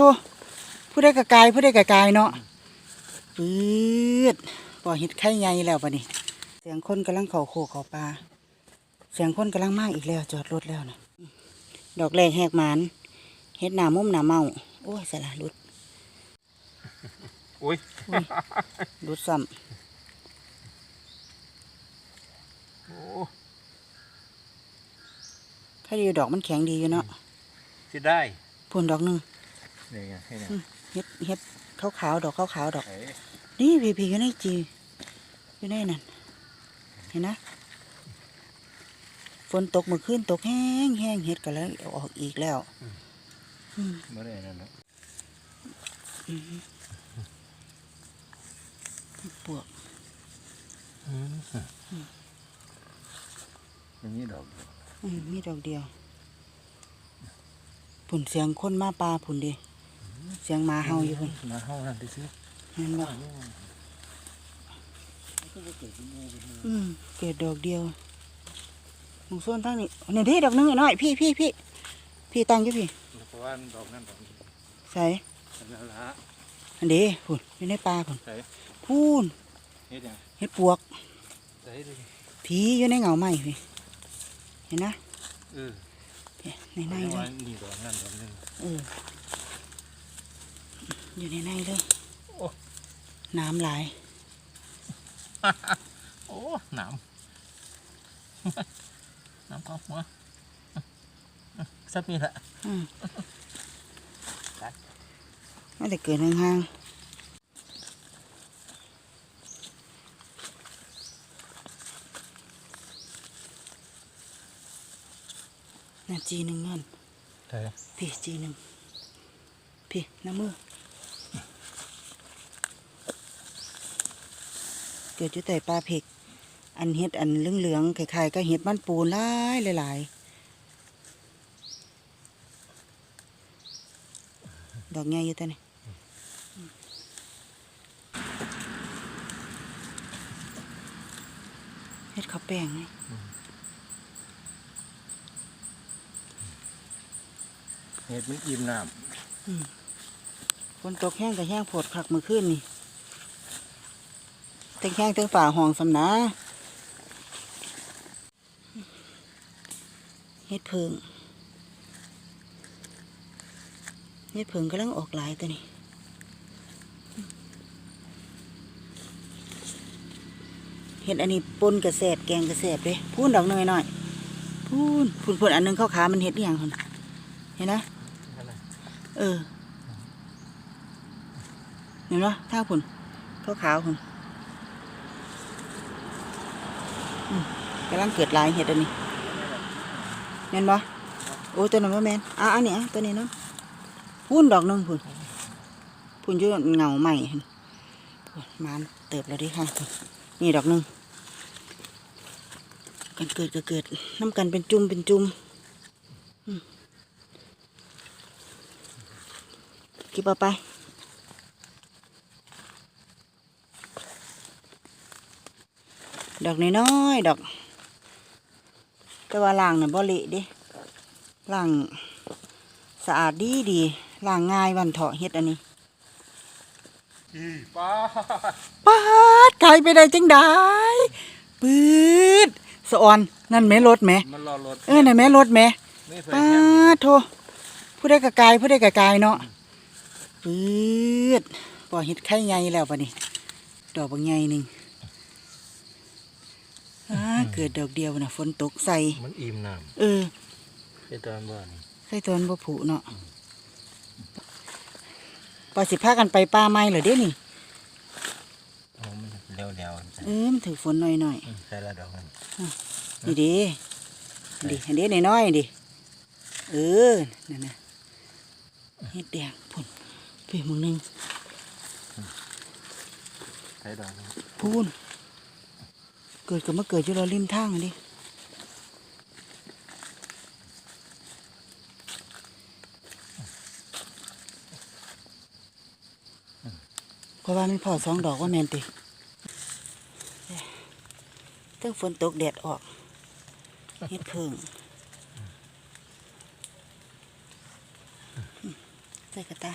โทผู้ได้กระกายผู้ได้กระกายเนาะปืดปอเห็ดไข่ใหญ่แล้วปะนี่เสียงคนกำลังเขาโคเขาปลาเสียงคนกำลังมากอีกแล้วจอดรถแล้วนะดอกแรกแหกหมานเฮ็ดหนามุมหนาเมาโอ้ยสละรุดอุ้ยรุดซ้โอ้ำถ้าดีดอกมันแข็งดีอยู่เนาะสิได้พุ่นดอกหนึง นี่ไงให้เนี่ยเฮ็ดเฮ็ดขาวขาวๆดอกขาวขาวๆดอกไอ้นี่พี่พี่อยู่ในจีอยู่ในนั่นเห็นนะฝนตกเมื่อคืนตกแห้งแห้งเฮ็ดก็แล้วออกอีกแล้วอืมไม่ได้นั่นเนาะปวกอย่างนี้ดอกอืมมีดอกเดียวผุนเสียงคนมาปลาผุนดิ เสียงหมาเห่าอยู่พุ่นมาเฮานั่นดิซิเห็นบ่อืมเกิดดอกเดียวหมูส่วนทั้งนี้นี่ดิดอกหนึงหน่อยพี่พี่พี่พี่ตั้งอยู่พี่เพราะว่าดอกนั่นดอกนี้ใส่นั่นละอันเดีผุนอยู่ในปลาผุนใส่พูนเฮ็ดหยังเฮ็ดปวกใส่ดิผีอยู่ในเงาไม้พี่เห็นนะเออในในเพราะเลว่ายนี่ดอกนั่นดอกนึงเออ อยู่ในในเลยโอ้ น้ำไหลาย โอ้หนามน้ำเข้าหัวสับนี่แหละอืมครับไม่ได้เกินห่างๆน่ะจีหนึ่งเงินใช่พี่จีหนึ่งพี่น้ำมือ เกิดจุดแต่ปลาเผ็กอันเห็ดอันเหลืองๆคล้ายๆก็เห็ดมันปูนหลายหลายๆดอกใหญ่อยู่ตัวนี้เห็ดข้าวแป้งนี่เฮ็ดมันอิ่มน้ฝนตกแห้งกับแห้งโผดคักมือขึ้นนี่ ทั้งแห้งทั้งฝ่าห้องสำนาเฮ็ดเพิงเฮ็ดเพิงกำลังออกหลายตัวนี้เฮ็ดอันนี้ปนกระแสบแกงกระแสบเลยพูนดอกหน่อยหน่อยพูนพูนพูนอันหนึงเข้าขามันเฮ็ดอย่างคนเห็นนะเออเห็นไหมท่าผุนขาวขาวผุนอืม กำลังเกิดลายเห็ดอันนี้แม่นบ่โอ้ตัวนั้นว่าแม่นอะอันนี้อะตัวนี้เนาะพุ่นดอกหนึงพุ่นพุ่นอยู่เงาใหม่มานเติบแล้วดิค่ะ นี่ดอกหนึงกันเกิดก็เกิดน้ำกันเป็นจุ่มเป็นจุ่มเก็บเอาไป ดอกน้อยๆดอก แต่ว่าล่างน่ะบ่เละเดิล่างสะอาดดีดีๆล่างง่ายวันเถาะเฮ็ดอันนี้อีป้าปาดไกลไปได้จังได้ปืดสะออนนั่นแม่รถแม่มันรอรถเออนั่นแม่รถแม่นี่ใส่ปาแห้งดโทผู้ได้กระกายผู้ได้กระกายเนาะปืดปอเห็ดไข่ใหญ่แล้วปะนี่ดอกบางใหญ่หนึ่งอ่า เกิดดอกเดียวนะฝนตกใส่ มันอิ่มน้เออำไอ้ตอนบ้านใส่ตอนบ่ผุเนาะปอสิพากันไปป่าไม้เหรอเด้นี่โอ้มันเร็วๆเออมันถือฝนหน่อยใส่ละดอกนั้นๆนี่ดิดิอันนี้น้อยๆดิเออนั่นนะเฮ็ดแดงผุนพี่มึงหนึงใส่ดอกนั้นพูน เกิดก็มาเกิดอยู่เราริมทางดิเพราะว่ามันพอสองดอกว่าแมนติตั้งฝนตกแดดออกเฮ็ดพิ่งใส่กระตา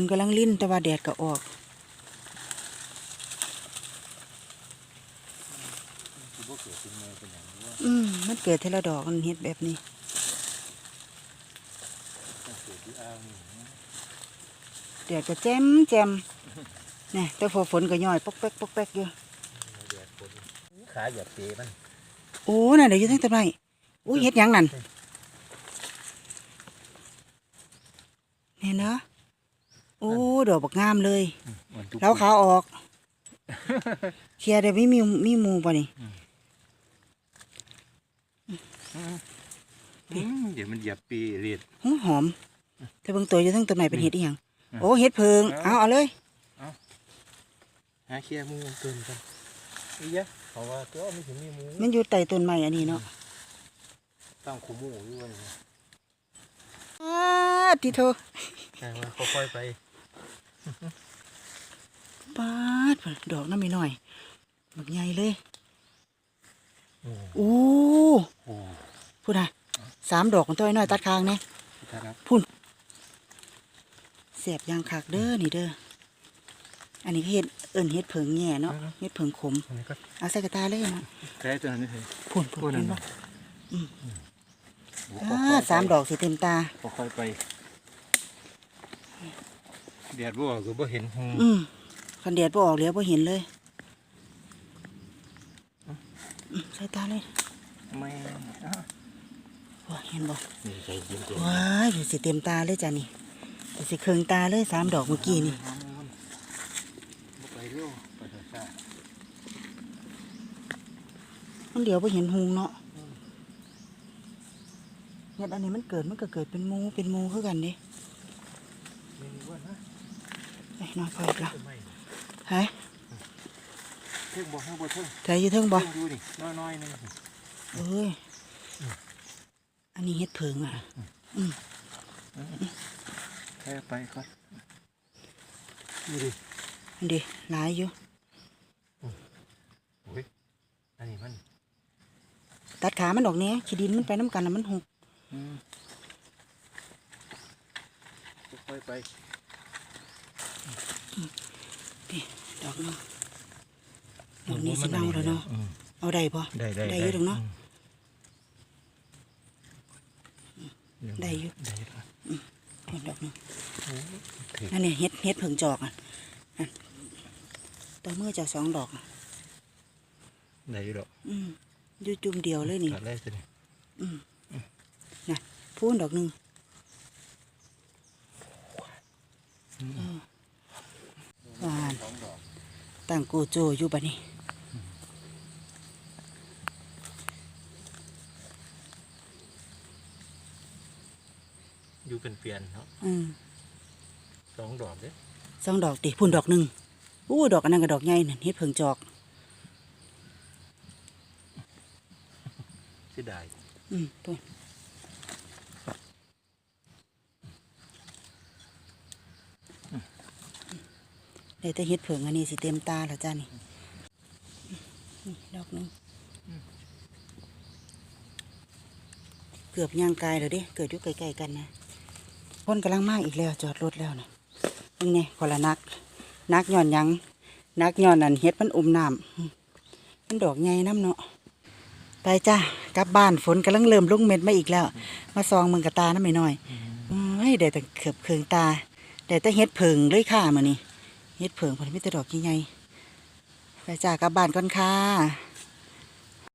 นกำลังลิ่นแต่ว่าแดดก็ออกคือพวกเกิดเป็นแมวเป็นอย่างนี้ว่าอืมมันเกิดเทละดอกมันเฮ็ดแบบนี้ต้องเกิดที่อ้างนี่นะแดดก็แจ่มแจ่มนี่แต่พอฝนก็ย่อยปอกแป๊กปอกแป๊กอยู่เอาแดดฝนขาอย่าเปมันโอ้น่ะเดี๋ยวอยู่ทั้งต้นไม้อุ้ยเฮ็ดหยังนั่นเนี่ยเนาะ โอ้ดอกบักงามเลยมันทุกแล้วขาออก เคลียร์เดี๋ยวไม่มีมีหมูป่ะนี่อืมเดี๋ยวมันเหยียบปีเรียดหูหอมแต่เบิ่งตัวอยู่ทั้งต้นไม้เป็นเห็ดอีหยังอืมโอ้เห็ดเพิงเอา เอาเอาเลยหาเคลียร์มูตื่นกันอียะเพราะว่าตัวไม่ถึงมีหมูมันอยู่ใต้ต้นไม้อันนี้เนาะตั้งคูหมูอยู่วันนี้อ้าทีโทใช่ว่าค่อยๆไป ปาดดอกน้ำไม่น้อยบักใหญ่เลยโอ้โอ้โหพูดนะสามดอกของตัวน้อยตัดคางเนี่ยท่านครับเสียบยางคักเด้อนี่เด้ออันนี้ก็เห็ดเอิญเห็ดเพิงแง่เนาะเห็ดเพิงขมอันนี้ก็เอาใส่กระตาเลยเนาะแค่ตัวนั้นเลยพูนพูพูดนนั่เห็นนเนาะบ่อ่าสามดอกสิเต็มตาค่อยๆไป แดดบ่ออกก็บ่เห็นหงอืมคันเดียดบ่ออกเหลียวบ่เห็นเลยอืมใส่ตาเลยไม่อะว้าเห็นบ่นี่ใจเย็นๆว้ายดูสิเต็มตาเลยจ้ะนี่ดูสิเคืองตาเลยสามดอกเมื่อกี้นี่บ่ไปเร็วไปช้ามันเดี๋ยวบ่เห็นหุงเนาะเฮ็ดอันนี้มันเกิดมันก็เกิดเป็นหมูเป็นหมูคือกันเด้ๆมีว่านะ ไอ้น้อยพออีกและทำไมหายเท่งบ่ให้บ่เท่งใจอยู่เทิงบ่เท่งดูนี่น้อยๆนึงเอ้ยอันนี้เฮ็ดเพิงอะแค่ไปก่อนดูดิอันเดีหลายอยู่โอ้ยอันนี้มันตัดขามันออกเนี้ยขี้ดินมันไปน้ำกันแล้วมันหกอืมค่อยๆไป ดอกหนึงดอกนี้สิเน่าแล้วเนาะอืมเอาได้บ่ได้ได้ได้อยู่ตรงเนาะอืมได้อยู่ได้อยู่ครับเห็นดอกหนึงโอ้ถือนั่นเนี่ยเฮ็ดเฮ็ดเพิงจอกอะนั่นตัวมือจะสองดอกอะได้อยู่ดอกอืมอยู่จุ่มเดียวเลยนี่ตัดได้สิเนี่ยน่ะพูนดอกหนึ่งหวาน สองดอก ต่างกูโจอยู่บัดนี้อยู่เป็นเปลี่ยนเนาะอืมสองดอกเด้สองดอกดิพูนดอกหนึ่งอู้ดอกอันนั้นกับดอกใหญ่นั่นเฮ็ดเพิงจอกเสียดายอืมพูน เดี๋ยวแต่เฮ็ดเพิงอันนี้สิเต็มตาแล้วจ้านี่นี่ดอกนึงเกือบย่างกายแล้วด้เกิดอยู่ใกล้ๆกันนะคนกำลังมากอีกแล้วจอดรถแล้วนะนี่ไงคนละนัก นักย่อนยังนักย่อนนั่นเฮ็ดมันอมน้ำมันดอกใหญ่น้ำเนาะไปจ้ากลับบ้านฝนกำลังเริ่มลงเม็ดมาอีกแล้ว มาซองมึงกับตาน้ำไม่น้อยอืมเฮ้ยได้แต่เขือบเคืองตาได้แต่เฮ็ดเพิงเลยค่ะมือนี้ เฮ็ดเผิงเพอมีแต่ดอกใหญ่ๆไปจ้ากลับบ้านก่อนค่ะ